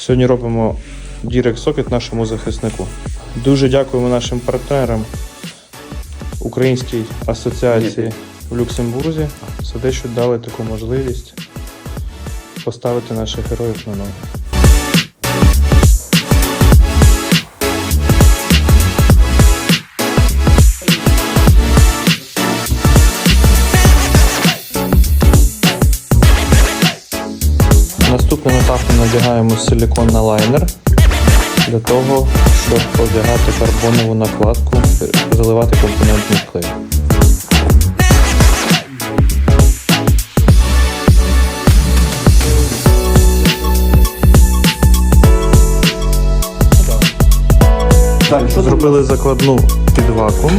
Сьогодні робимо Direct Socket нашому захиснику. Дуже дякуємо нашим партнерам Українській асоціації в Люксембурзі за те, що дали таку можливість поставити наших героїв на ноги. Наступним етапом надягаємо силікон на лайнер для того, щоб одягати карбонову накладку, заливати компонентний клей. Зробили закладну під вакуум